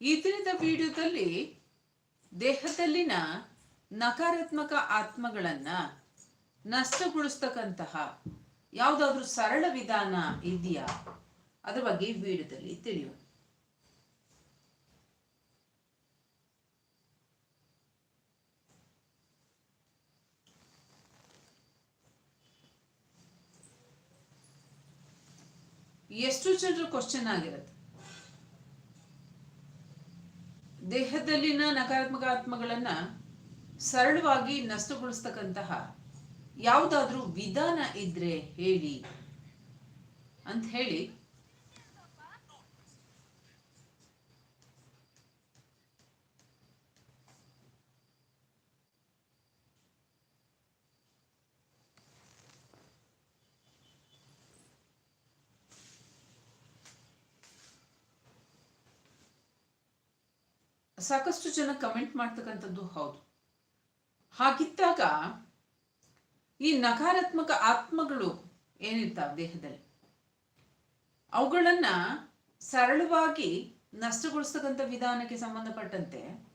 ಈ ದಿನದ ವಿಡಿಯೋದಲ್ಲಿ ದೇಹದಲ್ಲಿನ ನಕಾರಾತ್ಮಕ ಆತ್ಮಗಳನ್ನ ನಷ್ಟಗೊಳಿಸ್ತಕ್ಕಂತಹ ಯಾವುದಾದ್ರೂ ಸರಳ ವಿಧಾನ ಇದೆಯಾ? ಅದರ ಬಗ್ಗೆ ವಿಡಿಯೋದಲ್ಲಿ ತಿಳಿಯೋಣ. ಎಷ್ಟು ಜನರು ಕ್ವಶನ್ ಆಗಿರುತ್ತೆ? ದೇಹದಲ್ಲಿನ ನಕಾರಾತ್ಮಕ ಆತ್ಮಗಳನ್ನ ಸರಳವಾಗಿ ನಷ್ಟಗೊಳಿಸ್ತಕ್ಕಂತಹ ಯಾವುದಾದ್ರೂ ವಿಧಾನ ಇದ್ರೆ ಹೇಳಿ ಅಂತ ಹೇಳಿ ಸಾಕಷ್ಟು ಜನ ಕಮೆಂಟ್ ಮಾಡ್ತಕ್ಕಂಥದ್ದು ಹೌದು. ಹಾಗಿದ್ದಾಗ ಈ ನಕಾರಾತ್ಮಕ ಆತ್ಮಗಳು ಏನಿರ್ತಾವ ದೇಹದಲ್ಲಿ? ಅವುಗಳನ್ನ ಸರಳವಾಗಿ ನಷ್ಟಗೊಳಿಸ್ತಕ್ಕಂಥ ವಿಧಾನಕ್ಕೆ ಸಂಬಂಧಪಟ್ಟಂತೆ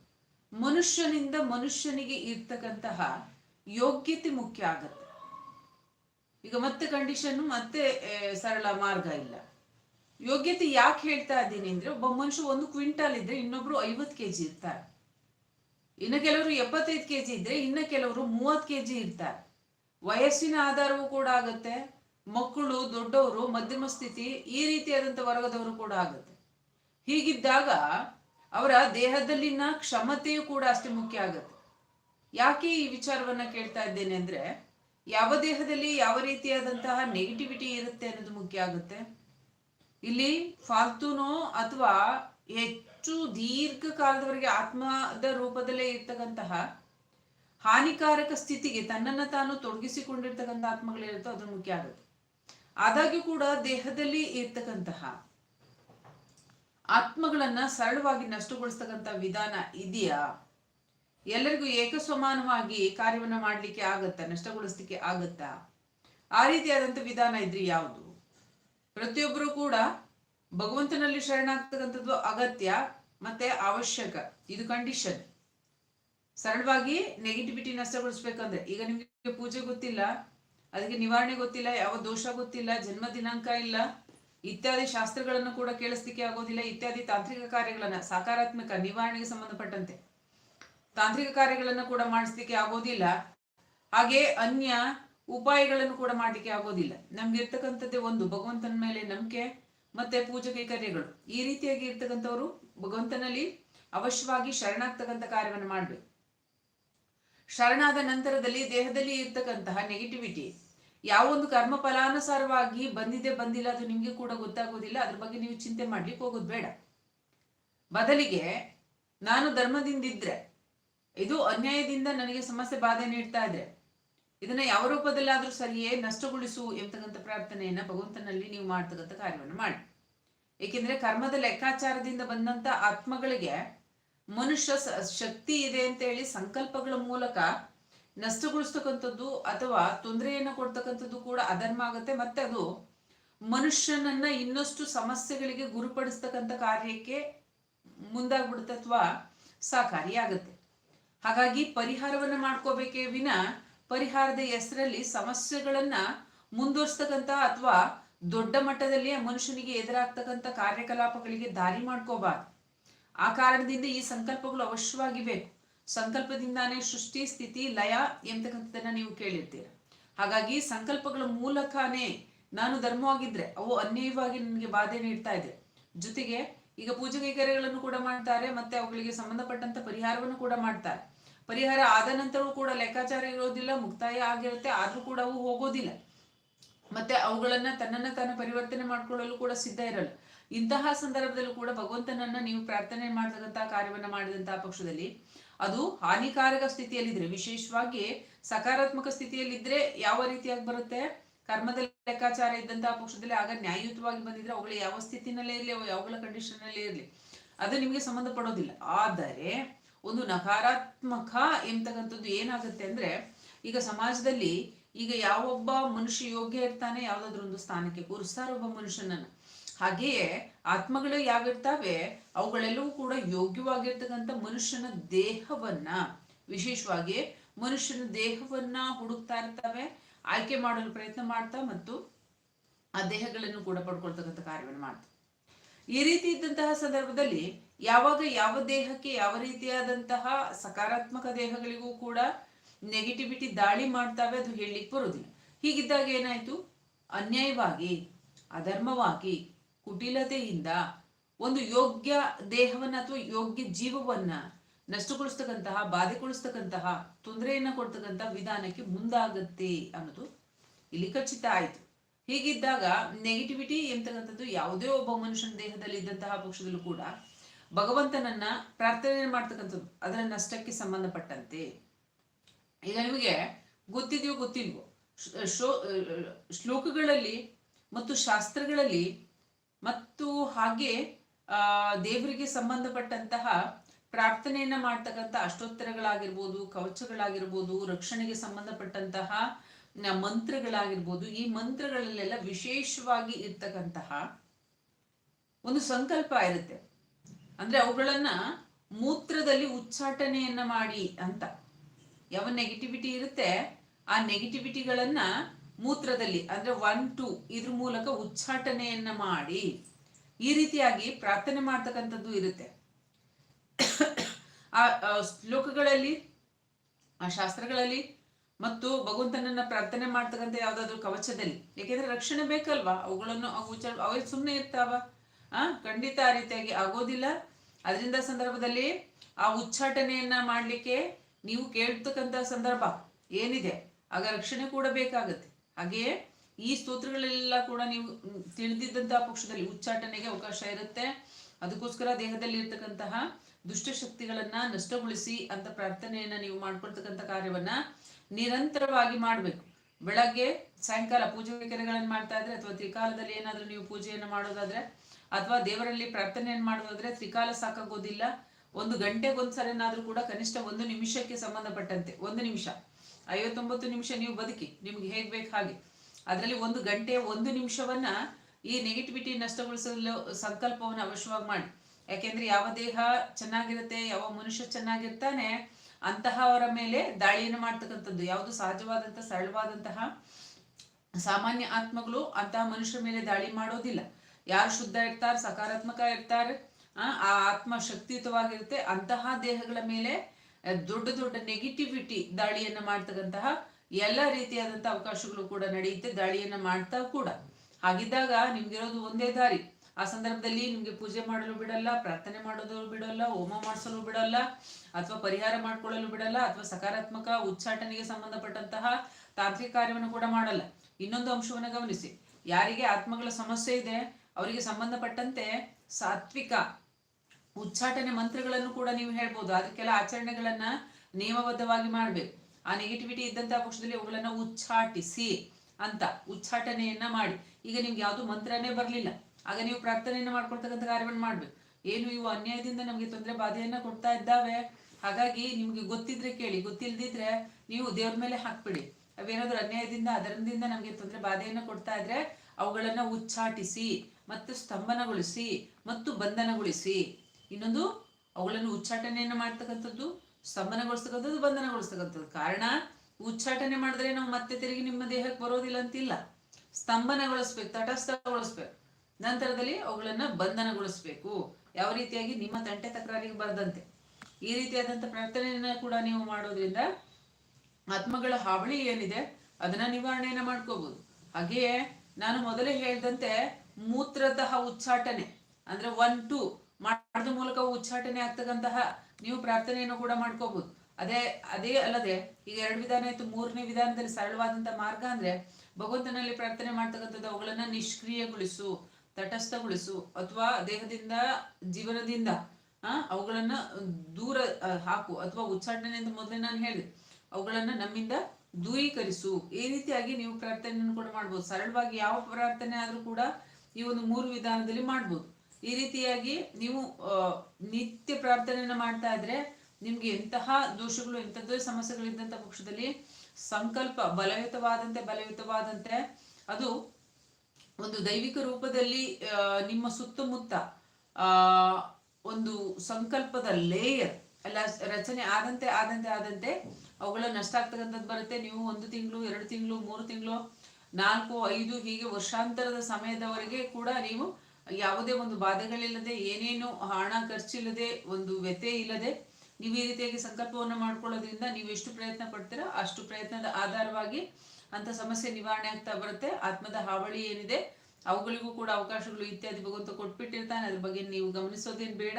ಮನುಷ್ಯನಿಂದ ಮನುಷ್ಯನಿಗೆ ಇರ್ತಕ್ಕಂತಹ ಯೋಗ್ಯತೆ ಮುಖ್ಯ ಆಗತ್ತೆ. ಈಗ ಮತ್ತೆ ಕಂಡೀಷನ್ ಮತ್ತೆ ಸರಳ ಮಾರ್ಗ ಇಲ್ಲ. ಯೋಗ್ಯತೆ ಯಾಕೆ ಹೇಳ್ತಾ ಇದ್ದೀನಿ ಅಂದ್ರೆ ಒಬ್ಬ ಮನುಷ್ಯ ಒಂದು ಕ್ವಿಂಟಲ್ ಇದ್ರೆ ಇನ್ನೊಬ್ರು ಐವತ್ತು ಕೆಜಿ ಇರ್ತಾರೆ. ಇನ್ನು ಕೆಲವರು ಎಪ್ಪತ್ತೈದು ಕೆಜಿ ಇದ್ರೆ ಇನ್ನು ಕೆಲವರು ಮೂವತ್ತು ಕೆಜಿ ಇರ್ತಾರೆ. ವಯಸ್ಸಿನ ಆಧಾರವೂ ಕೂಡ ಆಗುತ್ತೆ. ಮಕ್ಕಳು, ದೊಡ್ಡವರು, ಮಧ್ಯಮ ಸ್ಥಿತಿ ಈ ರೀತಿಯಾದಂಥ ವರ್ಗದವರು ಕೂಡ ಆಗುತ್ತೆ. ಹೀಗಿದ್ದಾಗ ಅವರ ದೇಹದಲ್ಲಿನ ಕ್ಷಮತೆಯು ಕೂಡ ಅಷ್ಟೇ ಮುಖ್ಯ ಆಗುತ್ತೆ. ಯಾಕೆ ಈ ವಿಚಾರವನ್ನ ಕೇಳ್ತಾ ಇದ್ದೇನೆ ಅಂದ್ರೆ ಯಾವ ದೇಹದಲ್ಲಿ ಯಾವ ರೀತಿಯಾದಂತಹ ನೆಗೆಟಿವಿಟಿ ಇರುತ್ತೆ ಅನ್ನೋದು ಮುಖ್ಯ ಆಗುತ್ತೆ. ಇಲ್ಲಿ ಫಾಲ್ತುನೋ ಅಥವಾ ಹೆಚ್ಚು ದೀರ್ಘ ಕಾಲದವರೆಗೆ ಆತ್ಮದ ರೂಪದಲ್ಲೇ ಇರ್ತಕ್ಕಂತಹ ಹಾನಿಕಾರಕ ಸ್ಥಿತಿಗೆ ತನ್ನನ್ನ ತಾನು ತೊಡಗಿಸಿಕೊಂಡಿರ್ತಕ್ಕಂಥ ಆತ್ಮಗಳಿರುತ್ತೋ ಅದು ಮುಖ್ಯ ಆಗುತ್ತೆ. ಆದಾಗ್ಯೂ ಕೂಡ ದೇಹದಲ್ಲಿ ಇರ್ತಕ್ಕಂತಹ ಆತ್ಮಗಳನ್ನ ಸರಳವಾಗಿ ನಷ್ಟಗೊಳಿಸ್ತಕ್ಕಂಥ ವಿಧಾನ ಇದೆಯಾ? ಎಲ್ಲರಿಗೂ ಏಕಸಮಾನವಾಗಿ ಕಾರ್ಯವನ್ನು ಮಾಡಲಿಕ್ಕೆ ಆಗತ್ತಾ, ನಷ್ಟಗೊಳಿಸ್ಲಿಕ್ಕೆ ಆಗತ್ತಾ? ಆ ರೀತಿಯಾದಂಥ ವಿಧಾನ ಇದ್ರೆ ಯಾವುದು? ಪ್ರತಿಯೊಬ್ಬರು ಕೂಡ ಭಗವಂತನಲ್ಲಿ ಶರಣಾಗ್ತಕ್ಕಂಥದ್ದು ಅಗತ್ಯ ಮತ್ತೆ ಅವಶ್ಯಕ. ಇದು ಕಂಡೀಷನ್ ಸರಳವಾಗಿ ನೆಗೆಟಿವಿಟಿ ನಷ್ಟಗೊಳಿಸ್ಬೇಕಂದ್ರೆ, ಈಗ ನಿಮಗೆ ಪೂಜೆ ಗೊತ್ತಿಲ್ಲ, ಅದಕ್ಕೆ ನಿವಾರಣೆ ಗೊತ್ತಿಲ್ಲ, ಯಾವ ದೋಷ ಗೊತ್ತಿಲ್ಲ, ಜನ್ಮ ದಿನಾಂಕ ಇಲ್ಲ, ಇತ್ಯಾದಿ ಶಾಸ್ತ್ರಗಳನ್ನು ಕೂಡ ಕೇಳಿಸ್ಲಿಕ್ಕೆ ಆಗೋದಿಲ್ಲ, ಇತ್ಯಾದಿ ತಾಂತ್ರಿಕ ಕಾರ್ಯಗಳನ್ನ, ಸಕಾರಾತ್ಮಕ ನಿವಾರಣೆಗೆ ಸಂಬಂಧಪಟ್ಟಂತೆ. ತಾಂತ್ರಿಕ ಕಾರ್ಯಗಳನ್ನು ಕೂಡ ಮಾಡಿಸ್ಲಿಕ್ಕೆ ಆಗೋದಿಲ್ಲ. ಹಾಗೆ ಅನ್ಯ ಉಪಾಯಗಳನ್ನು ಕೂಡ ಮಾಡ್ಲಿಕ್ಕೆ ಆಗೋದಿಲ್ಲ. ನಮ್ಗೆ ಇರ್ತಕ್ಕಂಥದ್ದೇ ಒಂದು, ಭಗವಂತನ ಮೇಲೆ ನಂಬಿಕೆ ಮತ್ತೆ ಪೂಜೆ ಕೈಕರ್ಯಗಳು ಈ ರೀತಿಯಾಗಿ ಇರ್ತಕ್ಕಂಥವ್ರು ಭಗವಂತನಲ್ಲಿ ಅವಶ್ಯವಾಗಿ ಶರಣಾಗ್ತಕ್ಕಂಥ ಕಾರ್ಯವನ್ನು ಮಾಡ್ಬೇಕು. ಶರಣಾದ ನಂತರದಲ್ಲಿ ದೇಹದಲ್ಲಿ ಇರ್ತಕ್ಕಂತಹ ನೆಗೆಟಿವಿಟಿ ಯಾವ ಒಂದು ಕರ್ಮ ಫಲಾನುಸಾರವಾಗಿ ಬಂದಿದೆ, ಬಂದಿಲ್ಲ ಅದು ನಿಮಗೆ ಕೂಡ ಗೊತ್ತಾಗೋದಿಲ್ಲ, ಅದ್ರ ಬಗ್ಗೆ ನೀವು ಚಿಂತೆ ಮಾಡ್ಲಿಕ್ಕೆ ಹೋಗೋದು ಬೇಡ. ಬದಲಿಗೆ ನಾನು ಧರ್ಮದಿಂದಿದ್ರೆ, ಇದು ಅನ್ಯಾಯದಿಂದ ನನಗೆ ಸಮಸ್ಯೆ, ಬಾಧೆ ನೀಡ್ತಾ ಇದೆ ಇದನ್ನ ಯಾವ ರೂಪದಲ್ಲಾದ್ರೂ ಸರಿಯೇ ನಷ್ಟಗೊಳಿಸು ಎಂತಕ್ಕಂಥ ಪ್ರಾರ್ಥನೆಯನ್ನ ಭಗವಂತನಲ್ಲಿ ನೀವು ಮಾಡ್ತಕ್ಕಂಥ ಕಾರ್ಯವನ್ನು ಮಾಡಿ. ಏಕೆಂದ್ರೆ ಕರ್ಮದ ಲೆಕ್ಕಾಚಾರದಿಂದ ಬಂದಂತ ಆತ್ಮಗಳಿಗೆ ಮನುಷ್ಯ ಶಕ್ತಿ ಇದೆ ಅಂತ ಹೇಳಿ ಸಂಕಲ್ಪಗಳ ಮೂಲಕ ನಷ್ಟಗೊಳಿಸ್ತಕ್ಕಂಥದ್ದು ಅಥವಾ ತೊಂದರೆಯನ್ನು ಕೊಡ್ತಕ್ಕಂಥದ್ದು ಕೂಡ ಅಧರ್ಮ ಆಗುತ್ತೆ. ಮತ್ತೆ ಅದು ಮನುಷ್ಯನನ್ನ ಇನ್ನಷ್ಟು ಸಮಸ್ಯೆಗಳಿಗೆ ಗುರುಪಡಿಸ್ತಕ್ಕಂಥ ಕಾರ್ಯಕ್ಕೆ ಮುಂದಾಗ್ಬಿಡುತ್ತೆ ಅಥವಾ ಸಹಕಾರಿಯಾಗುತ್ತೆ ಹಾಗಾಗಿ ಪರಿಹಾರವನ್ನ ಮಾಡ್ಕೋಬೇಕೇ ವಿನ ಪರಿಹಾರದ ಹೆಸರಲ್ಲಿ ಸಮಸ್ಯೆಗಳನ್ನ ಮುಂದುವರ್ಸ್ತಕ್ಕಂಥ ಅಥವಾ ದೊಡ್ಡ ಮಟ್ಟದಲ್ಲಿ ಮನುಷ್ಯನಿಗೆ ಎದುರಾಗ್ತಕ್ಕಂಥ ಕಾರ್ಯಕಲಾಪಗಳಿಗೆ ದಾರಿ ಮಾಡ್ಕೋಬಾರ್ದು ಆ ಕಾರಣದಿಂದ ಈ ಸಂಕಲ್ಪಗಳು ಅವಶ್ಯವಾಗಿ ಬೇಕು ಸಂಕಲ್ಪದಿಂದಾನೇ ಸೃಷ್ಟಿ, ಸ್ಥಿತಿ, ಲಯ ಎಂತಕ್ಕಂಥದ್ದನ್ನ ನೀವು ಕೇಳಿರ್ತೀರ. ಹಾಗಾಗಿ ಸಂಕಲ್ಪಗಳ ಮೂಲಕನೇ ನಾನು ಧರ್ಮವಾಗಿದ್ರೆ ಅವು ಅನ್ಯಾಯವಾಗಿ ನನಗೆ ಬಾಧೆ ನೀಡ್ತಾ ಇದೆ. ಜೊತೆಗೆ ಈಗ ಪೂಜೆ ಕೈಕರ್ಯಗಳನ್ನು ಕೂಡ ಮಾಡ್ತಾರೆ, ಮತ್ತೆ ಅವುಗಳಿಗೆ ಸಂಬಂಧಪಟ್ಟಂತ ಪರಿಹಾರವನ್ನು ಕೂಡ ಮಾಡ್ತಾರೆ. ಪರಿಹಾರ ಆದ ನಂತರವೂ ಕೂಡ ಲೆಕ್ಕಾಚಾರ ಇರೋದಿಲ್ಲ, ಮುಕ್ತಾಯ ಆಗಿರುತ್ತೆ, ಆದ್ರೂ ಕೂಡ ಅವು ಹೋಗೋದಿಲ್ಲ. ಮತ್ತೆ ಅವುಗಳನ್ನ ತನ್ನನ್ನ ತಾನು ಪರಿವರ್ತನೆ ಮಾಡ್ಕೊಳ್ಳಲು ಕೂಡ ಸಿದ್ಧ ಇರಲ್ಲ. ಇಂತಹ ಸಂದರ್ಭದಲ್ಲೂ ಕೂಡ ಭಗವಂತನನ್ನ ನೀವು ಪ್ರಾರ್ಥನೆ ಮಾಡತಕ್ಕಂತಹ ಕಾರ್ಯವನ್ನ ಮಾಡಿದಂತಹ ಪಕ್ಷದಲ್ಲಿ ಅದು ಹಾನಿಕಾರಕ ಸ್ಥಿತಿಯಲ್ಲಿದ್ರೆ, ವಿಶೇಷವಾಗಿ ಸಕಾರಾತ್ಮಕ ಸ್ಥಿತಿಯಲ್ಲಿದ್ರೆ ಯಾವ ರೀತಿಯಾಗಿ ಬರುತ್ತೆ? ಕರ್ಮದ ಲೆಕ್ಕಾಚಾರ ಇದ್ದಂತಹ ಪಕ್ಷದಲ್ಲಿ ಆಗ ನ್ಯಾಯಯುತವಾಗಿ ಬಂದಿದ್ರೆ ಅವುಗಳ ಯಾವ ಸ್ಥಿತಿನಲ್ಲೇ ಇರಲಿ ಯಾವಗಳ ಕಂಡೀಷನ್ ಅಲ್ಲೇ ಇರಲಿ, ಅದು ನಿಮಗೆ ಸಂಬಂಧಪಡೋದಿಲ್ಲ. ಆದರೆ ಒಂದು ನಕಾರಾತ್ಮಕ ಎಂತಕ್ಕಂಥದ್ದು ಏನಾಗುತ್ತೆ ಅಂದ್ರೆ, ಈಗ ಸಮಾಜದಲ್ಲಿ ಈಗ ಯಾವೊಬ್ಬ ಮನುಷ್ಯ ಯೋಗ್ಯ ಇರ್ತಾನೆ, ಯಾವ್ದಾದ್ರು ಒಂದು ಸ್ಥಾನಕ್ಕೆ ಕೂರಿಸ್ತಾರೆ ಒಬ್ಬ ಮನುಷ್ಯನನ್ನ. ಹಾಗೆಯೇ ಆತ್ಮಗಳು ಯಾವಿರ್ತಾವೆ ಅವುಗಳೆಲ್ಲವೂ ಕೂಡ ಯೋಗ್ಯವಾಗಿರ್ತಕ್ಕಂಥ ಮನುಷ್ಯನ ದೇಹವನ್ನ, ವಿಶೇಷವಾಗಿ ಮನುಷ್ಯನ ದೇಹವನ್ನ ಹುಡುಕ್ತಾ ಇರ್ತವೆ, ಆಯ್ಕೆ ಮಾಡಲು ಪ್ರಯತ್ನ ಮಾಡ್ತಾ ಮತ್ತು ಆ ದೇಹಗಳನ್ನು ಕೂಡ ಪಡ್ಕೊಳ್ತಕ್ಕಂಥ ಕಾರ್ಯವನ್ನು ಮಾಡ್ತಾ ಈ ರೀತಿ ಇದ್ದಂತಹ ಸಂದರ್ಭದಲ್ಲಿ ಯಾವಾಗ ಯಾವ ದೇಹಕ್ಕೆ ಯಾವ ರೀತಿಯಾದಂತಹ ಸಕಾರಾತ್ಮಕ ದೇಹಗಳಿಗೂ ಕೂಡ ನೆಗೆಟಿವಿಟಿ ದಾಳಿ ಮಾಡ್ತಾವೆ ಅದು ಹೇಳಲಿಕ್ಕೆ ಬರೋದಿಲ್ಲ ಹೀಗಿದ್ದಾಗ ಏನಾಯ್ತು? ಅನ್ಯಾಯವಾಗಿ, ಅಧರ್ಮವಾಗಿ, ಕುಟಿಲತೆಯಿಂದ ಒಂದು ಯೋಗ್ಯ ದೇಹವನ್ನ ಅಥವಾ ಯೋಗ್ಯ ಜೀವವನ್ನ ನಷ್ಟಗೊಳಿಸ್ತಕ್ಕಂತಹ, ಬಾಧೆಗೊಳಿಸ್ತಕ್ಕಂತಹ, ತೊಂದರೆಯನ್ನ ಕೊಡ್ತಕ್ಕಂತಹ ವಿಧಾನಕ್ಕೆ ಮುಂದಾಗತ್ತೆ ಅನ್ನೋದು ಇಲ್ಲಿ ಖಚಿತ ಆಯ್ತು. ಹೀಗಿದ್ದಾಗ ನೆಗೆಟಿವಿಟಿ ಎಂತಕ್ಕಂಥದ್ದು ಯಾವುದೇ ಒಬ್ಬ ಮನುಷ್ಯನ ದೇಹದಲ್ಲಿ ಇದ್ದಂತಹ ಪಕ್ಷದಲ್ಲೂ ಕೂಡ ಭಗವಂತನನ್ನ ಪ್ರಾರ್ಥನೆ ಮಾಡ್ತಕ್ಕಂಥದ್ದು, ಅದರ ನಷ್ಟಕ್ಕೆ ಸಂಬಂಧಪಟ್ಟಂತೆ. ಈಗ ನಿಮಗೆ ಗೊತ್ತಿದೆಯೋ ಗೊತ್ತಿಲ್ವೋ ಶ್ಲೋಕಗಳಲ್ಲಿ ಮತ್ತು ಶಾಸ್ತ್ರಗಳಲ್ಲಿ ಮತ್ತು ಹಾಗೆ, ಆ, ದೇವರಿಗೆ ಸಂಬಂಧಪಟ್ಟಂತಹ ಪ್ರಾರ್ಥನೆಯನ್ನ ಮಾಡ್ತಕ್ಕಂಥ ಅಷ್ಟೋತ್ತರಗಳಾಗಿರ್ಬೋದು, ಕವಚಗಳಾಗಿರ್ಬೋದು, ರಕ್ಷಣೆಗೆ ಸಂಬಂಧಪಟ್ಟಂತಹ ಮಂತ್ರಗಳಾಗಿರ್ಬೋದು, ಈ ಮಂತ್ರಗಳಲ್ಲೆಲ್ಲ ವಿಶೇಷವಾಗಿ ಇರ್ತಕ್ಕಂತಹ ಒಂದು ಸಂಕಲ್ಪ ಇರುತ್ತೆ. ಅಂದ್ರೆ ಅವುಗಳನ್ನ ಮೂತ್ರದಲ್ಲಿ ಉಚ್ಚಾಟನೆಯನ್ನ ಮಾಡಿ ಅಂತ. ಯಾವ ನೆಗೆಟಿವಿಟಿ ಇರುತ್ತೆ, ಆ ನೆಗೆಟಿವಿಟಿಗಳನ್ನ ಮೂತ್ರದಲ್ಲಿ, ಅಂದ್ರೆ ಒನ್ ಟು ಇದ್ರ ಮೂಲಕ ಉಚ್ಚಾಟನೆಯನ್ನ ಮಾಡಿ ಈ ರೀತಿಯಾಗಿ ಪ್ರಾರ್ಥನೆ ಮಾಡ್ತಕ್ಕಂಥದ್ದು ಇರುತ್ತೆ. ಆ ಶ್ಲೋಕಗಳಲ್ಲಿ, ಆ ಶಾಸ್ತ್ರಗಳಲ್ಲಿ ಮತ್ತು ಭಗವಂತನನ್ನ ಪ್ರಾರ್ಥನೆ ಮಾಡ್ತಕ್ಕಂಥ ಯಾವ್ದಾದ್ರು ಕವಚದಲ್ಲಿ ಯಾಕೆಂದ್ರೆ ರಕ್ಷಣೆ ಬೇಕಲ್ವಾ? ಅವುಗಳನ್ನು ಅವು ಸುಮ್ಮನೆ ಇರ್ತಾವ. ಆ, ಖಂಡಿತ ಆ ರೀತಿಯಾಗಿ ಆಗೋದಿಲ್ಲ. ಅದರಿಂದ ಸಂದರ್ಭದಲ್ಲಿ ಆ ಉಚ್ಚಾಟನೆಯನ್ನ ಮಾಡಲಿಕ್ಕೆ ನೀವು ಕೇಳ್ತಕ್ಕಂಥ ಸಂದರ್ಭ ಏನಿದೆ, ಆಗ ರಕ್ಷಣೆ ಕೂಡ ಬೇಕಾಗತ್ತೆ. ಹಾಗೆಯೇ ಈ ಸ್ತೋತ್ರಗಳೆಲ್ಲ ಕೂಡ ನೀವು ತಿಳಿದಿದ್ದಂತಹ ಪಕ್ಷದಲ್ಲಿ ಉಚ್ಚಾಟನೆಗೆ ಅವಕಾಶ ಇರುತ್ತೆ. ಅದಕ್ಕೋಸ್ಕರ ದೇಹದಲ್ಲಿ ಇರ್ತಕ್ಕಂತಹ ದುಷ್ಟಶಕ್ತಿಗಳನ್ನ ನಷ್ಟಗೊಳಿಸಿ ಅಂತ ಪ್ರಾರ್ಥನೆಯನ್ನ ನೀವು ಮಾಡ್ಕೊಳ್ತಕ್ಕಂಥ ಕಾರ್ಯವನ್ನ ನಿರಂತರವಾಗಿ ಮಾಡಬೇಕು. ಬೆಳಗ್ಗೆ ಸಾಯಂಕಾಲ ಪೂಜೆ ವೈಖರಿಗಳನ್ನು ಮಾಡ್ತಾ ಇದ್ರೆ ಅಥವಾ ತ್ರಿಕಾಲದಲ್ಲಿ ಏನಾದರೂ ನೀವು ಪೂಜೆಯನ್ನು ಮಾಡೋದಾದ್ರೆ ಅಥವಾ ದೇವರಲ್ಲಿ ಪ್ರಾರ್ಥನೆಯನ್ನು ಮಾಡೋದಾದ್ರೆ ತ್ರಿಕಾಲ ಸಾಕಾಗೋದಿಲ್ಲ. ಒಂದು ಗಂಟೆಗೊಂದ್ಸಲನಾದ್ರೂ ಕೂಡ ಕನಿಷ್ಠ ಒಂದು ನಿಮಿಷಕ್ಕೆ ಸಂಬಂಧಪಟ್ಟಂತೆ, ಒಂದು ನಿಮಿಷ. ಐವತ್ತೊಂಬತ್ತು ನಿಮಿಷ ನೀವು ಬದುಕಿ, ನಿಮ್ಗೆ ಹೇಗ್ ಬೇಕು ಹಾಗೆ. ಅದರಲ್ಲಿ ಒಂದು ಗಂಟೆ ಒಂದು ನಿಮಿಷವನ್ನ ಈ ನೆಗೆಟಿವಿಟಿ ನಷ್ಟಗೊಳಿಸಲು ಸಂಕಲ್ಪವನ್ನು ಅವಶ್ಯವಾಗಿ ಮಾಡಿ. ಯಾಕೆಂದ್ರೆ ಯಾವ ದೇಹ ಚೆನ್ನಾಗಿರುತ್ತೆ, ಯಾವ ಮನುಷ್ಯ ಚೆನ್ನಾಗಿರ್ತಾನೆ, ಅಂತಹವರ ಮೇಲೆ ದಾಳಿಯನ್ನು ಮಾಡ್ತಕ್ಕಂಥದ್ದು. ಯಾವುದು ಸಹಜವಾದಂತಹ, ಸರಳವಾದಂತಹ ಸಾಮಾನ್ಯ ಆತ್ಮಗಳು ಅಂತಹ ಮನುಷ್ಯರ ಮೇಲೆ ದಾಳಿ ಮಾಡೋದಿಲ್ಲ. ಯಾರು ಶುದ್ಧ ಇರ್ತಾರೆ, ಸಕಾರಾತ್ಮಕ ಇರ್ತಾರೆ, ಆ ಆತ್ಮ ಶಕ್ತಿಯುತವಾಗಿರುತ್ತೆ ಅಂತಹ ದೇಹಗಳ ಮೇಲೆ ದೊಡ್ಡ ದೊಡ್ಡ ನೆಗೆಟಿವಿಟಿ ದಾಳಿಯನ್ನ ಮಾಡ್ತಕ್ಕಂತಹ ಎಲ್ಲ ರೀತಿಯಾದಂತಹ ಅವಕಾಶಗಳು ಕೂಡ ನಡೆಯುತ್ತೆ, ದಾಳಿಯನ್ನ ಮಾಡ್ತಾ ಕೂಡ. ಹಾಗಿದ್ದಾಗ ನಿಮ್ಗಿರೋದು ಒಂದೇ ದಾರಿ. ಆ ಸಂದರ್ಭದಲ್ಲಿ ನಿಮ್ಗೆ ಪೂಜೆ ಮಾಡಲು ಬಿಡಲ್ಲ, ಪ್ರಾರ್ಥನೆ ಮಾಡೋದು ಬಿಡಲ್ಲ, ಹೋಮ ಮಾಡಿಸಲು ಬಿಡಲ್ಲ, ಅಥವಾ ಪರಿಹಾರ ಮಾಡ್ಕೊಳ್ಳಲು ಬಿಡಲ್ಲ, ಅಥವಾ ಸಕಾರಾತ್ಮಕ ಉಚ್ಚಾಟನೆಗೆ ಸಂಬಂಧಪಟ್ಟಂತಹ ತಾಂತ್ರಿಕ ಕಾರ್ಯವನ್ನು ಕೂಡ ಮಾಡಲ್ಲ. ಇನ್ನೊಂದು ಅಂಶವನ್ನು ಗಮನಿಸಿ. ಯಾರಿಗೆ ಆತ್ಮಗಳ ಸಮಸ್ಯೆ ಇದೆ ಅವರಿಗೆ ಸಂಬಂಧಪಟ್ಟಂತೆ ಸಾತ್ವಿಕ ಉಚ್ಚಾಟನೆ ಮಂತ್ರಗಳನ್ನು ಕೂಡ ನೀವು ಹೇಳ್ಬೋದು. ಅದಕ್ಕೆಲ್ಲ ಆಚರಣೆಗಳನ್ನ ನಿಯಮಬದ್ಧವಾಗಿ ಮಾಡ್ಬೇಕು. ಆ ನೆಗೆಟಿವಿಟಿ ಇದ್ದಂತಹ ಪಕ್ಷದಲ್ಲಿ ಅವುಗಳನ್ನ ಉಚ್ಚಾಟಿಸಿ ಅಂತ ಉಚ್ಚಾಟನೆಯನ್ನ ಮಾಡಿ. ಈಗ ನಿಮ್ಗೆ ಯಾವುದು ಮಂತ್ರನೇ ಬರಲಿಲ್ಲ. ಆಗ ನೀವು ಪ್ರಾರ್ಥನೆಯನ್ನ ಮಾಡ್ಕೊಳ್ತಕ್ಕಂಥ ಕಾರ್ಯವನ್ನು ಮಾಡ್ಬೇಕು. ಏನು ಇವು ಅನ್ಯಾಯದಿಂದ ನಮಗೆ ತೊಂದರೆ ಬಾಧೆಯನ್ನ ಕೊಡ್ತಾ ಇದ್ದಾವೆ? ಹಾಗಾಗಿ ನಿಮ್ಗೆ ಗೊತ್ತಿದ್ರೆ ಕೇಳಿ. ಗೊತ್ತಿಲ್ದಿದ್ರೆ ನೀವು ದೇವ್ರ ಮೇಲೆ ಹಾಕ್ಬಿಡಿ. ಅವೇನಾದ್ರೂ ಅನ್ಯಾಯದಿಂದ ಅದರಿಂದ ನಮಗೆ ತೊಂದರೆ ಬಾಧೆಯನ್ನು ಕೊಡ್ತಾ ಇದ್ರೆ ಅವುಗಳನ್ನ ಉಚ್ಚಾಟಿಸಿ. ಮತ್ತು ಸ್ತಂಭನಗೊಳಿಸಿ ಮತ್ತು ಬಂಧನಗೊಳಿಸಿ. ಇನ್ನೊಂದು, ಅವುಗಳನ್ನು ಉಚ್ಚಾಟನೆಯನ್ನು ಮಾಡ್ತಕ್ಕಂಥದ್ದು, ಸ್ತಂಭನಗೊಳಿಸ್ತಕ್ಕಂಥದ್ದು, ಬಂಧನಗೊಳಿಸ್ತಕ್ಕಂಥದ್ದು. ಕಾರಣ, ಉಚ್ಚಾಟನೆ ಮಾಡಿದ್ರೆ ನಾವು ಮತ್ತೆ ತಿರುಗಿ ನಿಮ್ಮ ದೇಹಕ್ಕೆ ಬರೋದಿಲ್ಲ ಅಂತಿಲ್ಲ. ಸ್ತಂಭನಗೊಳಿಸ್ಬೇಕು, ತಟಸ್ಥಗೊಳಿಸ್ಬೇಕು. ನಂತರದಲ್ಲಿ ಅವುಗಳನ್ನ ಬಂಧನಗೊಳಿಸ್ಬೇಕು. ಯಾವ ರೀತಿಯಾಗಿ? ನಿಮ್ಮ ತಂಟೆ ತಕರಾರಿಗೆ ಬರದಂತೆ. ಈ ರೀತಿಯಾದಂಥ ಪ್ರಾರ್ಥನೆಯನ್ನ ಕೂಡ ನೀವು ಮಾಡೋದ್ರಿಂದ ಆತ್ಮಗಳ ಹಾವಳಿ ಏನಿದೆ, ಅದನ್ನ ನಿವಾರಣೆಯನ್ನ ಮಾಡ್ಕೋಬಹುದು ಹಾಗೆಯೇ, ನಾನು ಮೊದಲೇ ಹೇಳ್ದಂತೆ ಮೂತ್ರತಃ ಉಚ್ಚಾಟನೆ, ಅಂದ್ರೆ ಒನ್ ಟು ಮಾಡೋದ್ರ ಮೂಲಕ ಉಚ್ಚಾಟನೆ ಆಗ್ತಕ್ಕಂತಹ ನೀವು ಪ್ರಾರ್ಥನೆಯನ್ನು ಕೂಡ ಮಾಡ್ಕೋಬಹುದು ಅದೇ ಅದೇ ಅಲ್ಲದೆ ಈಗ ಎರಡು ವಿಧಾನ ಇತ್ತು ಮೂರನೇ ವಿಧಾನದಲ್ಲಿ ಸರಳವಾದಂತಹ ಮಾರ್ಗ ಅಂದ್ರೆ ಭಗವಂತನಲ್ಲಿ ಪ್ರಾರ್ಥನೆ ಮಾಡ್ತಕ್ಕಂಥದ್ದು ಅವುಗಳನ್ನ ನಿಷ್ಕ್ರಿಯಗೊಳಿಸು, ತಟಸ್ಥಗೊಳಿಸು, ಅಥವಾ ದೇಹದಿಂದ, ಜೀವನದಿಂದ, ಆ, ಅವುಗಳನ್ನ ದೂರ ಹಾಕು, ಅಥವಾ ಅಂತ ಮೊದಲೇ ನಾನು ಹೇಳಿದೆ. ಅವುಗಳನ್ನ ನಮ್ಮಿಂದ ದೂರೀಕರಿಸು. ಈ ರೀತಿಯಾಗಿ ನೀವು ಪ್ರಾರ್ಥನೆಯನ್ನು ಕೂಡ ಮಾಡ್ಬೋದು. ಸರಳವಾಗಿ ಯಾವ ಪ್ರಾರ್ಥನೆ ಆದ್ರೂ ಕೂಡ ಈ ಒಂದು ಮೂರು ವಿಧಾನದಲ್ಲಿ ಮಾಡ್ಬೋದು. ಈ ರೀತಿಯಾಗಿ ನೀವು ನಿತ್ಯ ಪ್ರಾರ್ಥನೆಯನ್ನ ಮಾಡ್ತಾ ಇದ್ರೆ ನಿಮ್ಗೆ ಎಂತಹ ದೋಷಗಳು, ಎಂಥದ್ದು ಸಮಸ್ಯೆಗಳಿದ್ದಂಥ ಪಕ್ಷದಲ್ಲಿ ಸಂಕಲ್ಪ, ಬಲಯುತವಾದಂತೆ ಬಲಯುತವಾದಂತೆ ಅದು ಒಂದು ದೈವಿಕ ರೂಪದಲ್ಲಿ ನಿಮ್ಮ ಸುತ್ತಮುತ್ತ ಒಂದು ಸಂಕಲ್ಪದ ಲೇಯರ್ ಎಲ್ಲ ರಚನೆ ಆದಂತೆ ಆದಂತೆ ಆದಂತೆ ಅವುಗಳ ನಷ್ಟ ಆಗ್ತಕ್ಕಂಥದ್ದು ಬರುತ್ತೆ. ನೀವು ಒಂದು ತಿಂಗಳು, ಎರಡು ತಿಂಗಳು, ಮೂರು ತಿಂಗಳು ನಾಲ್ಕು, ಐದು ಹೀಗೆ ವರ್ಷಾಂತರದ ಸಮಯದವರೆಗೆ ಕೂಡ ನೀವು ಯಾವುದೇ ಒಂದು ಬಾಧೆಗಳಿಲ್ಲದೆ, ಏನೇನು ಹಣ ಖರ್ಚಿಲ್ಲದೆ, ಒಂದು ವ್ಯತೆ ಇಲ್ಲದೆ ನೀವು ಈ ರೀತಿಯಾಗಿ ಸಂಕಲ್ಪವನ್ನು ಮಾಡ್ಕೊಳ್ಳೋದ್ರಿಂದ ನೀವು ಎಷ್ಟು ಪ್ರಯತ್ನ ಪಡ್ತೀರಾ, ಅಷ್ಟು ಪ್ರಯತ್ನದ ಆಧಾರವಾಗಿ ಅಂತ ಸಮಸ್ಯೆ ನಿವಾರಣೆ ಆಗ್ತಾ ಬರುತ್ತೆ. ಆತ್ಮದ ಹಾವಳಿ ಏನಿದೆ, ಅವುಗಳಿಗೂ ಕೂಡ ಅವಕಾಶಗಳು ಇತ್ಯಾದಿ ಭಗವಂತ ಕೊಟ್ಬಿಟ್ಟಿರ್ತಾನೆ. ಅದ್ರ ಬಗ್ಗೆ ನೀವು ಗಮನಿಸೋದೇನು ಬೇಡ.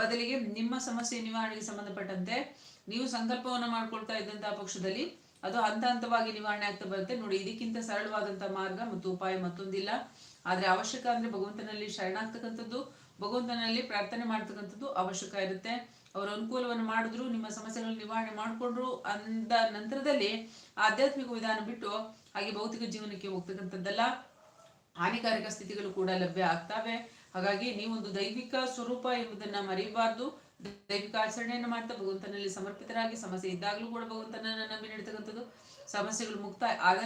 ಬದಲಿಗೆ ನಿಮ್ಮ ಸಮಸ್ಯೆ ನಿವಾರಣೆಗೆ ಸಂಬಂಧಪಟ್ಟಂತೆ ನೀವು ಸಂಕಲ್ಪವನ್ನು ಮಾಡ್ಕೊಳ್ತಾ ಇದ್ದಂತಹ ಪಕ್ಷದಲ್ಲಿ ಅದು ಹಂತ ಹಂತವಾಗಿ ನಿವಾರಣೆ ಆಗ್ತಾ ಬರುತ್ತೆ. ನೋಡಿ, ಇದಕ್ಕಿಂತ ಸರಳವಾದಂತಹ ಮಾರ್ಗ ಮತ್ತು ಉಪಾಯ ಮತ್ತೊಂದಿಲ್ಲ. ಆದ್ರೆ ಅವಶ್ಯಕ ಅಂದ್ರೆ ಭಗವಂತನಲ್ಲಿ ಶರಣಾಗ್ತಕ್ಕಂಥದ್ದು, ಭಗವಂತನಲ್ಲಿ ಪ್ರಾರ್ಥನೆ ಮಾಡ್ತಕ್ಕಂಥದ್ದು ಅವಶ್ಯಕ ಇರುತ್ತೆ. ಅವರ ಅನುಕೂಲವನ್ನು ಮಾಡಿದ್ರು, ನಿಮ್ಮ ಸಮಸ್ಯೆಗಳನ್ನ ನಿವಾರಣೆ ಮಾಡಿಕೊಂಡ್ರು ಅಂದ ನಂತರದಲ್ಲಿ ಆಧ್ಯಾತ್ಮಿಕ ವಿಧಾನ ಬಿಟ್ಟು ಹಾಗೆ ಭೌತಿಕ ಜೀವನಕ್ಕೆ ಹೋಗ್ತಕ್ಕಂಥದ್ದಲ್ಲ. ಹಾನಿಕಾರಕ ಸ್ಥಿತಿಗಳು ಕೂಡ ಲಭ್ಯ ಆಗ್ತವೆ. ಹಾಗಾಗಿ ನೀವೊಂದು ದೈವಿಕ ಸ್ವರೂಪ ಎಂಬುದನ್ನ ಮರೆಯಬಾರ್ದು. ದೈವಿಕ ಆಚರಣೆಯನ್ನು ಮಾಡ್ತಾ ಭಗವಂತನಲ್ಲಿ ಸಮರ್ಪಿತರಾಗಿ ಸಮಸ್ಯೆ ಇದ್ದಾಗಲೂ ಕೂಡ ಭಗವಂತನನ್ನ ನಂಬಿ ನಡೀತಕ್ಕಂಥದ್ದು, ಸಮಸ್ಯೆಗಳು ಮುಕ್ತಾಯ ಆದ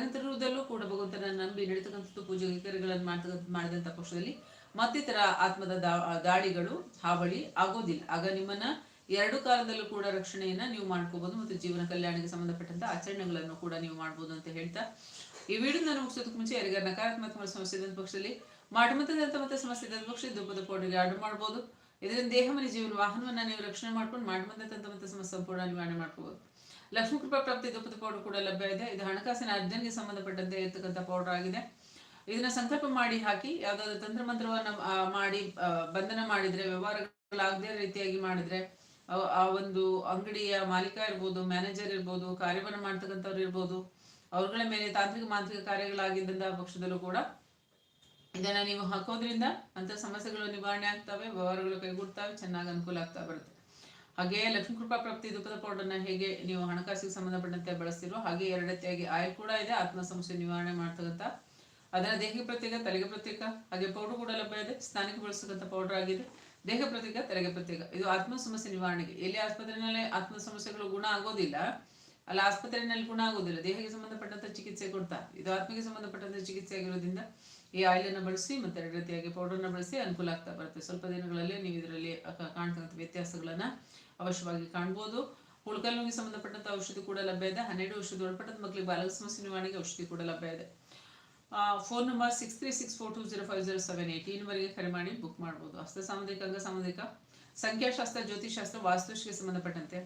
ಕೂಡ ಭಗವಂತನನ್ನ ನಂಬಿ ನಡೀತಕ್ಕಂಥದ್ದು ಪೂಜೆ ಕೈಕರ್ಯಗಳನ್ನು ಮಾಡ್ತಕ್ಕಂಥ ಮಾಡಿದಂಥ ಪಕ್ಷದಲ್ಲಿ ಮತ್ತಿತರ ಆತ್ಮದ ದಾಳಿಗಳು, ಹಾವಳಿ ಆಗೋದಿಲ್ಲ. ಆಗ ನಿಮ್ಮನ್ನ ಎರಡು ಕಾಲದಲ್ಲೂ ಕೂಡ ರಕ್ಷಣೆಯನ್ನ ನೀವು ಮಾಡ್ಕೋಬಹುದು ಮತ್ತು ಜೀವನ ಕಲ್ಯಾಣಕ್ಕೆ ಸಂಬಂಧಪಟ್ಟಂತ ಆಚರಣೆಗಳನ್ನು ಕೂಡ ನೀವು ಮಾಡಬಹುದು ಅಂತ ಹೇಳ್ತಾ ಈ ವಿಡಿಯೋ ನಾನು ಮುಗಿಸೋದಕ್ಕೆ ಮುಂಚೆ ಯಾರಿಗಾರ ನಕಾರಾತ್ಮಕ ಸಮಸ್ಯೆ ಇದ್ದ ಪಕ್ಷದಲ್ಲಿ ಮಾಟಮತದಂತ ಮತ್ತೆ ಸಮಸ್ಯೆ ಇದ್ದ ಪಕ್ಷ ಧೂಪದ ಪೌಡರ್ಗೆ ಆರ್ಡರ್ ಮಾಡ್ಬೋದು. ಇದರಿಂದ ದೇಹ ಮನೆ ಜೀವನ, ವಾಹನವನ್ನ ನೀವು ರಕ್ಷಣೆ ಮಾಡ್ಕೊಂಡು ತಂತ್ರ ಮತ್ತೆ ಸಮಸ್ಯೆ ಸಂಪೂರ್ಣ ನಿವಾರಣೆ ಮಾಡ್ಕೋಬಹುದು ಲಕ್ಷ್ಮೀ ಕೃಪಾ ಪ್ರಾಪ್ತಿ ದುಪ್ಪದ ಪೌಡರ್ ಕೂಡ ಲಭ್ಯ ಇದೆ. ಇದು ಹಣಕಾಸಿನ ಅರ್ಜನ್ಗೆ ಸಂಬಂಧಪಟ್ಟಂತೆ ಇರ್ತಕ್ಕಂಥ ಪೌಡರ್ ಆಗಿದೆ. ಇದನ್ನ ಸಂಕಲ್ಪ ಮಾಡಿ ಹಾಕಿ, ಯಾವ್ದಾದ್ರು ತಂತ್ರ ಮಂತ್ರವನ್ನ ಮಾಡಿ ಬಂಧನ ಮಾಡಿದ್ರೆ ವ್ಯವಹಾರಗಳಾಗದೇ ರೀತಿಯಾಗಿ ಮಾಡಿದ್ರೆ ಆ ಒಂದು ಅಂಗಡಿಯ ಮಾಲೀಕ ಇರ್ಬೋದು ಮ್ಯಾನೇಜರ್ ಇರ್ಬೋದು, ಕಾರ್ಯವನ್ನು ಮಾಡ್ತಕ್ಕಂಥವ್ರು ಇರ್ಬೋದು, ಅವ್ರಗಳ ಮೇಲೆ ತಾಂತ್ರಿಕ ಮಾಂತ್ರಿಕ ಕಾರ್ಯಗಳಾಗಿದ್ದಂತಹ ಪಕ್ಷದಲ್ಲೂ ಕೂಡ ಇದನ್ನ ನೀವು ಹಾಕೋದ್ರಿಂದ ಅಂಥ ಸಮಸ್ಯೆಗಳು ನಿವಾರಣೆ ಆಗ್ತವೆ, ವ್ಯವಹಾರಗಳು ಕೈಗೂಡ್ತವೆ, ಚೆನ್ನಾಗಿ ಅನುಕೂಲ ಆಗ್ತಾ ಬರುತ್ತೆ. ಹಾಗೆ ಲಕ್ಷ್ಮೀ ಕೃಪಾ ಪ್ರಾಪ್ತಿ ದುಃಖದ ಪೌಡರ್ನ ಹೇಗೆ ನೀವು ಹಣಕಾಸಿಗೆ ಸಂಬಂಧಪಟ್ಟಂತೆ ಬಳಸ್ತಿರೋ ಹಾಗೆ ಎರಡು ರೀತಿಯಾಗಿ ಆಯಿಲ್ ಕೂಡ ಇದೆ, ಆತ್ಮ ಸಮಸ್ಯೆ ನಿವಾರಣೆ ಮಾಡ್ತಕ್ಕಂಥ. ಅದರ ದೇಹಕ್ಕೆ ಪ್ರತ್ಯೇಕ, ತಲೆಗೆ ಪ್ರತ್ಯೇಕ, ಹಾಗೆ ಪೌಡರ್ ಕೂಡ ಲಭ್ಯ ಇದೆ ಸ್ನಾನಕ್ಕೆ ಬಳಸ್ತಕ್ಕಂಥ ಪೌಡರ್ ಆಗಿದೆ. ದೇಹ ಪ್ರತ್ಯೇಕ, ತಲೆಗೆ ಪ್ರತ್ಯೇಕ, ಇದು ಆತ್ಮ ಸಮಸ್ಯೆ ನಿವಾರಣೆಗೆ. ಎಲ್ಲಿ ಆಸ್ಪತ್ರೆಯಲ್ಲಿ ಆತ್ಮ ಸಮಸ್ಯೆಗಳು ಗುಣ ಆಗೋದಿಲ್ಲ, ಅಲ್ಲ ಆಸ್ಪತ್ರೆಯಲ್ಲಿ ಗುಣ ಆಗೋದಿಲ್ಲ, ದೇಹಕ್ಕೆ ಸಂಬಂಧಪಟ್ಟಂತ ಚಿಕಿತ್ಸೆ ಕೊಡ್ತಾರೆ. ಇದು ಆತ್ಮಕ್ಕೆ ಸಂಬಂಧಪಟ್ಟಂತ ಚಿಕಿತ್ಸೆ ಆಗಿರೋದ್ರಿಂದ ಈ ಆಯಿಲ್ ಅನ್ನ ಬಳಸಿ ಮತ್ತೆ ಎರಡು ರೀತಿಯಾಗಿ ಪೌಡರ್ನ ಬಳಸಿ ಅನುಕೂಲ ಆಗ್ತಾ ಬರುತ್ತೆ. ಸ್ವಲ್ಪ ದಿನಗಳಲ್ಲಿ ನೀವು ಇದರಲ್ಲಿ ಕಾಣ್ತಕ್ಕಂಥ ವ್ಯತ್ಯಾಸಗಳನ್ನ ಅವಶ್ಯವಾಗಿ ಕಾಣ್ಬೋದು. ಹುಳ್ಕಲ್ಲಿಗೆ ಸಂಬಂಧಪಟ್ಟಂತ ಔಷಧಿ ಕೂಡ ಲಭ್ಯ ಇದೆ. ಹನ್ನೆರಡು ಔಷಧಿ ಒಳಪಟ್ಟಂತ ಮಕ್ಕಳಿಗೆ ಬಾಲಕ ಸಮಸ್ಯೆ ನಿವಾರಣೆಗೆ ಔಷಧಿ ಕೂಡ ಲಭ್ಯ ಇದೆ. Phone number six three six four two zero five zero seven ನಂಬರ್ಗೆ ಕರೆ ಮಾಡಿ ಬುಕ್ ಮಾಡ್ಬೋದು. ಹಸ್ತ ಸಾಮುದಾಯಿಕ ಅಂಗ ಸಾಮುದಾಯಿಕ ಸಂಖ್ಯಾಶಾಸ್ತ್ರ ಜ್ಯೋತಿಷಾಸ್ತ್ರ ವಾಸ್ತುಶಿಗೆ ಸಂಬಂಧಪಟ್ಟಂತೆ,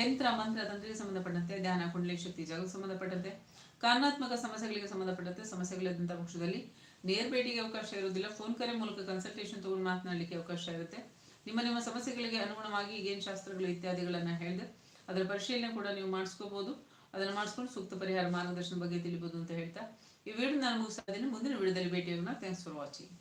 ಯಂತ್ರ, ಮಂತ್ರ, ತಂತ್ರಿಗೆ ಸಂಬಂಧಪಟ್ಟಂತೆ, ಧ್ಯಾನ, ಕುಂಡಲಿ, ಶಕ್ತಿ, ಜಾಗಕ್ಕೆ ಸಂಬಂಧಪಟ್ಟಂತೆ, ಕಾರಣಾತ್ಮಕ ಸಮಸ್ಯೆಗಳಿಗೆ ಸಂಬಂಧಪಟ್ಟಂತೆ ಸಮಸ್ಯೆಗಳಿದ್ದಂಥ ಪಕ್ಷದಲ್ಲಿ ನೇರ ಭೇಟಿಗೆ ಅವಕಾಶ ಇರುವುದಿಲ್ಲ. ಫೋನ್ ಕರೆ ಮೂಲಕ ಕನ್ಸಲ್ಟೇಷನ್ ತಗೊಂಡು ಮಾತನಾಡಲಿಕ್ಕೆ ಅವಕಾಶ ಇರುತ್ತೆ. ನಿಮ್ಮ ನಿಮ್ಮ ಸಮಸ್ಯೆಗಳಿಗೆ ಅನುಗುಣವಾಗಿ ಈಗೇನು ಶಾಸ್ತ್ರಗಳು ಇತ್ಯಾದಿಗಳನ್ನ ಹೇಳಿದೆ, ಅದರ ಪರಿಶೀಲನೆ ಕೂಡ ನೀವು ಮಾಡಿಸ್ಕೋಬಹುದು ಅದನ್ನು ಮಾಡಿಸ್ಕೊಂಡು ಸೂಕ್ತ ಪರಿಹಾರ ಮಾರ್ಗದರ್ಶನ ಬಗ್ಗೆ ತಿಳಿಬಹುದು ಅಂತ ಹೇಳ್ತಾ. ಈ ವಿಡಿಯೋ ನಾನು ಮುಗಿಸ್ತಾ ಇದ್ದೀನಿ. ಮುಂದಿನ ವಿಡಿಯೋದಲ್ಲಿ ಭೇಟಿಯಾಗೋಣ. Thanks for watching